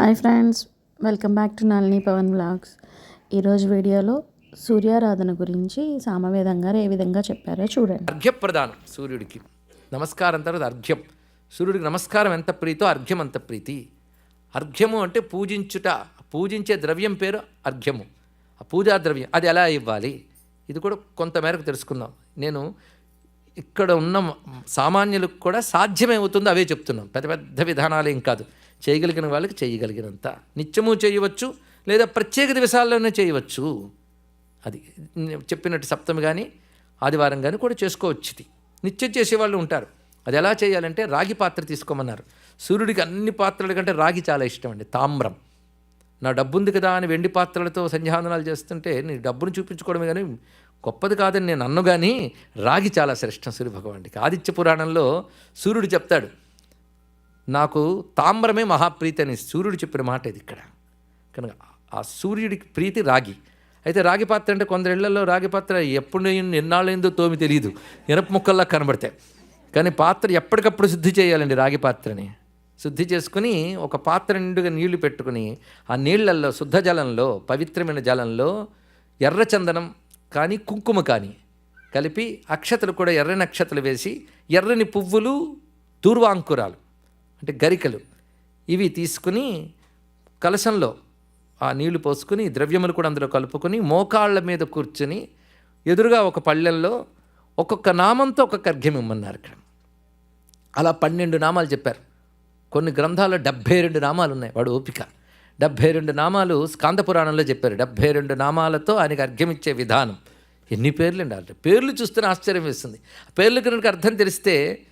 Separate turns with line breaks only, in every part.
Hi friends welcome back to Nalini Pawan blogs. ఈరోజు వీడియోలో సూర్యారాధన గురించి సామవేదం గారు ఏ విధంగా చెప్పారో చూడండి.
అర్ఘ్యప్రదానం సూర్యుడికి. నమస్కారం తర్వాత అర్ఘ్యం. సూర్యుడికి నమస్కారం ఎంత ప్రీతో అర్ఘ్యం అంత ప్రీతి. అర్ఘ్యము అంటే పూజించుట. పూజించే ద్రవ్యం పేరు అర్ఘ్యము. ఆ పూజా ద్రవ్యం అది ఎలా ఇవ్వాలి? ఇది కూడా కొంతమేరకు తెలుసుకుందాం. నేను ఇక్కడ ఉన్న సామాన్యులకు కూడా సాధ్యమవుతుందో అవే చెప్తున్నాం. పెద్ద పెద్ద విధానాలు ఏం కాదు. చేయగలిగిన వాళ్ళకి చేయగలిగినంత. నిత్యము చేయవచ్చు లేదా ప్రత్యేక దివసాల్లోనే చేయవచ్చు. అది చెప్పినట్టు సప్తమి కానీ ఆదివారం కానీ కూడా చేసుకోవచ్చు ఇది నిత్యం చేసేవాళ్ళు ఉంటారు. అది ఎలా చేయాలంటే రాగి పాత్ర తీసుకోమన్నారు. సూర్యుడికి అన్ని పాత్రల కంటే రాగి చాలా ఇష్టం అండి. తామ్రం. నా డబ్బు ఉంది కదా అని వెండి పాత్రలతో సంధ్యావందనాలు చేస్తుంటే నీ డబ్బును చూపించుకోవడమే కానీ గొప్పది కాదని నేను అన్ను కానీ రాగి చాలా శ్రేష్టం సూర్య భగవానుడికి. ఆదిత్య పురాణంలో సూర్యుడు చెప్తాడు నాకు తామ్రమే మహాప్రీతి అని సూర్యుడు చెప్పిన మాట ఇది ఇక్కడ. కనుక ఆ సూర్యుడికి ప్రీతి రాగి. అయితే రాగి పాత్ర అంటే కొందరు ఇళ్ళలో రాగి పాత్ర ఎప్పుడు ఎన్నాళ్ళైందో తోమి తెలియదు ఇనప ముక్కల్లా కనబడతాయి. కానీ పాత్ర ఎప్పటికప్పుడు శుద్ధి చేయాలండి రాగి పాత్రని. శుద్ధి చేసుకుని ఒక పాత్ర నిండుగా నీళ్ళు పెట్టుకుని ఆ నీళ్ళల్లో శుద్ధ జలంలో పవిత్రమైన జలంలో ఎర్ర చందనం కానీ కుంకుమ కానీ కలిపి అక్షతలు కూడా ఎర్రని అక్షతలు వేసి ఎర్రని పువ్వులు దూర్వాంకురాలు అంటే గరికలు. ఇవి తీసుకుని కలశంలో ఆ నీళ్ళు పోసుకుని ద్రవ్యములు కూడా అందులో కలుపుకొని మోకాళ్ళ మీద కూర్చుని ఎదురుగా ఒక పళ్ళెంలో ఒక్కొక్క నామంతో ఒక్కొక్క అర్ఘ్యం ఇమ్మన్నారు ఇక్కడ. అలా పన్నెండు నామాలు చెప్పారు. కొన్ని గ్రంథాల్లో డెబ్భై రెండు నామాలు ఉన్నాయి వాడు ఓపిక. డెబ్భై రెండు నామాలు స్కాంద పురాణంలో చెప్పారు. డెబ్భై రెండు నామాలతో ఆయనకి అర్ఘ్యం ఇచ్చే విధానం. ఎన్ని పేర్లు అండి అంటే పేర్లు చూస్తేనే ఆశ్చర్యం వేస్తుంది. పేర్లు కనుక అర్థం తెలిస్తే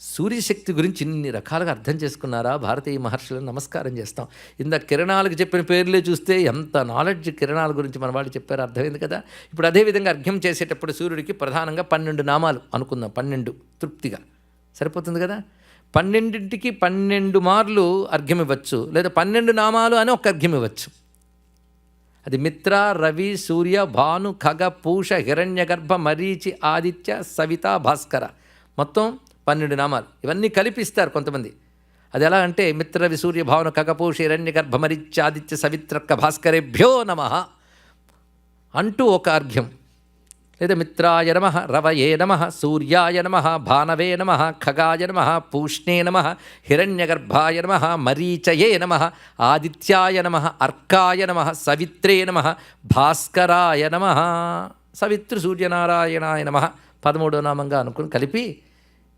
సూర్యశక్తి గురించి ఇన్ని రకాలుగా అర్థం చేసుకున్నారా? భారతీయ మహర్షులను నమస్కారం చేస్తాం. ఇందాక కిరణాలకు చెప్పిన పేర్లే చూస్తే ఎంత నాలెడ్జ్ కిరణాల గురించి మన వాళ్ళు చెప్పారు అర్థమైంది కదా? ఇప్పుడు అదేవిధంగా అర్ఘ్యం చేసేటప్పుడు సూర్యుడికి ప్రధానంగా పన్నెండు నామాలు అనుకుందాం. పన్నెండు తృప్తిగా. సరిపోతుంది కదా? పన్నెండింటికి పన్నెండు మార్లు అర్ఘ్యం ఇవ్వచ్చు లేదా పన్నెండు నామాలు అని ఒక అర్ఘ్యం ఇవ్వచ్చు అది మిత్ర రవి సూర్య భాను ఖగ పూష హిరణ్యగర్భ మరీచి ఆదిత్య సవిత భాస్కర. మొత్తం పన్నెండు నామాలు. ఇవన్నీ కలిపిస్తారు కొంతమంది. అది ఎలా అంటే మిత్ర రవి సూర్య భావన ఖగపూష హిరణ్యగర్భ మరీచి ఆదిత్య సవిత్రక్క భాస్కరేభ్యో నమ అంటూ ఒక అర్ఘ్యం. లేదా మిత్రాయ నమ రవయే నమ సూర్యాయ నమ భానవే నమ ఖగాయ నమ పూష్ణే నమ హిరణ్యగర్భాయ నమ మరీచయే నమ ఆదిత్యాయ నమ అర్కాయ నమ సవిత్రే నమ భాస్కరాయ నమ సవిత్రు సూర్యనారాయణాయ నమ పదమూడో నామంగా అనుకుని కలిపి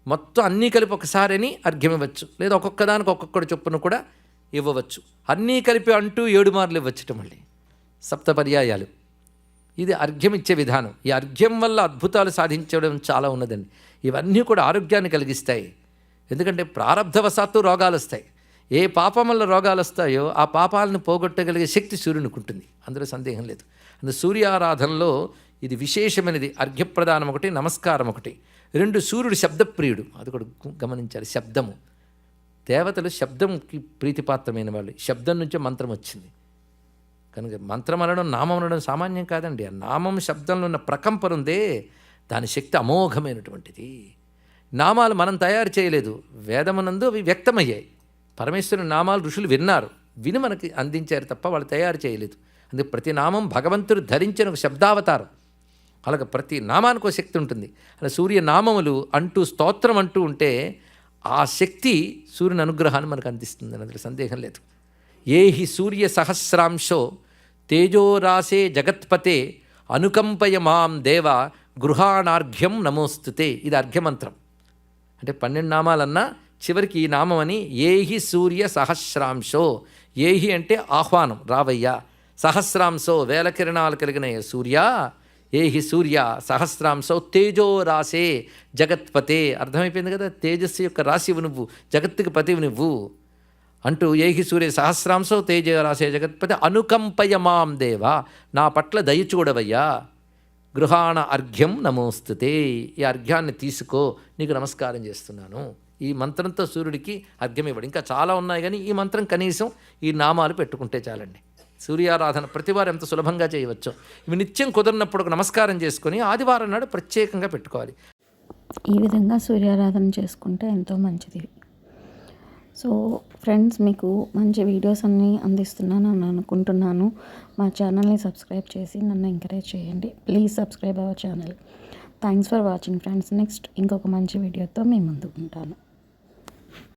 మొత్తం అన్నీ కలిపి ఒకసారిని అర్ఘ్యం ఇవ్వచ్చు లేదా ఒక్కొక్కదానికి ఒక్కొక్కటి చొప్పున కూడా ఇవ్వవచ్చు. అన్నీ కలిపి అంటూ ఏడు మార్లు ఇవ్వచ్చుట మళ్ళీ. సప్త పర్యాయాలు. ఇది అర్ఘ్యం ఇచ్చే విధానం. ఈ అర్ఘ్యం వల్ల అద్భుతాలు సాధించడం చాలా ఉన్నదండి. ఇవన్నీ కూడా ఆరోగ్యాన్ని కలిగిస్తాయి. ఎందుకంటే ప్రారంధవశాత్తు రోగాలు వస్తాయి. ఏ పాపం వల్ల రోగాలు వస్తాయో ఆ పాపాలను పోగొట్టగలిగే శక్తి సూర్యునికి ఉంటుంది. అందులో సందేహం లేదు. అందు సూర్యారాధనలో ఇది విశేషమైనది. అర్ఘ్యప్రదానం ఒకటి నమస్కారం ఒకటి. రెండు సూర్యుడు శబ్దప్రియుడు. అది కూడా గమనించాలి. శబ్దము. దేవతలు శబ్దంకి ప్రీతిపాత్రమైన వాళ్ళు. శబ్దం నుంచే మంత్రం వచ్చింది. కనుక మంత్రం అనడం నామం అనడం సామాన్యం కాదండి. ఆ నామం శబ్దంలో ఉన్న ప్రకంపన ఉందే దాని శక్తి అమోఘమైనటువంటిది. నామాలు మనం తయారు చేయలేదు. వేదమునందు అవి వ్యక్తమయ్యాయి. పరమేశ్వరుని నామాలు ఋషులు విన్నారు. విని మనకి అందించారు తప్ప వాళ్ళు తయారు చేయలేదు. అందుకే ప్రతి నామం భగవంతుడు ధరించిన ఒక శబ్దావతారం. అలాగే ప్రతి నామానికి ఒక శక్తి ఉంటుంది. అలా సూర్య నామములు అంటూ స్తోత్రం అంటూ ఉంటే ఆ శక్తి సూర్యుని అనుగ్రహాన్ని మనకు అందిస్తుంది. అందులో సందేహం లేదు. ఏ హి సూర్య సహస్రాంశో తేజోరాసే జగత్పతే అనుకంపయ మాం దేవ గృహాణార్ఘ్యం నమోస్తుతే. ఇది అర్ఘ్యమంత్రం. అంటే పన్నెండు నామాలన్నా చివరికి ఈ నామం అని ఏహి సూర్య సహస్రాంశో. ఏహి అంటే ఆహ్వానం రావయ్యా. సహస్రాంశో వేల కిరణాలు కలిగిన సూర్య. ఏహి సూర్య సహస్రాంశో తేజో రాసే జగత్పతే. అర్థమైపోయింది కదా? తేజస్సు యొక్క రాశివు నువ్వు జగత్తుకి పతివు నువ్వు. అంటూ ఏహి సూర్య సహస్రాంశో తేజ రాసే జగత్పతి అనుకంపయమాం దేవ నా పట్ల దయ చూడవయ్యా. గృహాణ అర్ఘ్యం నమోస్తుతే. ఈ అర్ఘ్యాన్ని తీసుకో. నీకు నమస్కారం చేస్తున్నాను. ఈ మంత్రంతో సూర్యుడికి అర్ఘ్యం ఇవ్వడం. ఇంకా చాలా ఉన్నాయి కానీ ఈ మంత్రం కనీసం ఈ నామాలు పెట్టుకుంటే చాలండి. సూర్యారాధన ప్రతివారం ఎంత సులభంగా చేయవచ్చు. ఇవి నిత్యం కుదిరినప్పుడు ఒక నమస్కారం చేసుకొని ఆదివారం నాడు ప్రత్యేకంగా పెట్టుకోవాలి.
ఈ విధంగా సూర్యారాధన చేసుకుంటే ఎంతో మంచిది. సో ఫ్రెండ్స్ మీకు మంచి వీడియోస్ అన్నీ అందిస్తున్నాను అని అనుకుంటున్నాను. మా ఛానల్ని సబ్స్క్రైబ్ చేసి నన్ను ఎంకరేజ్ చేయండి. Please subscribe our channel. Thanks for watching friends. Next ఇంకొక మంచి వీడియోతో మేము ముందుకుంటాను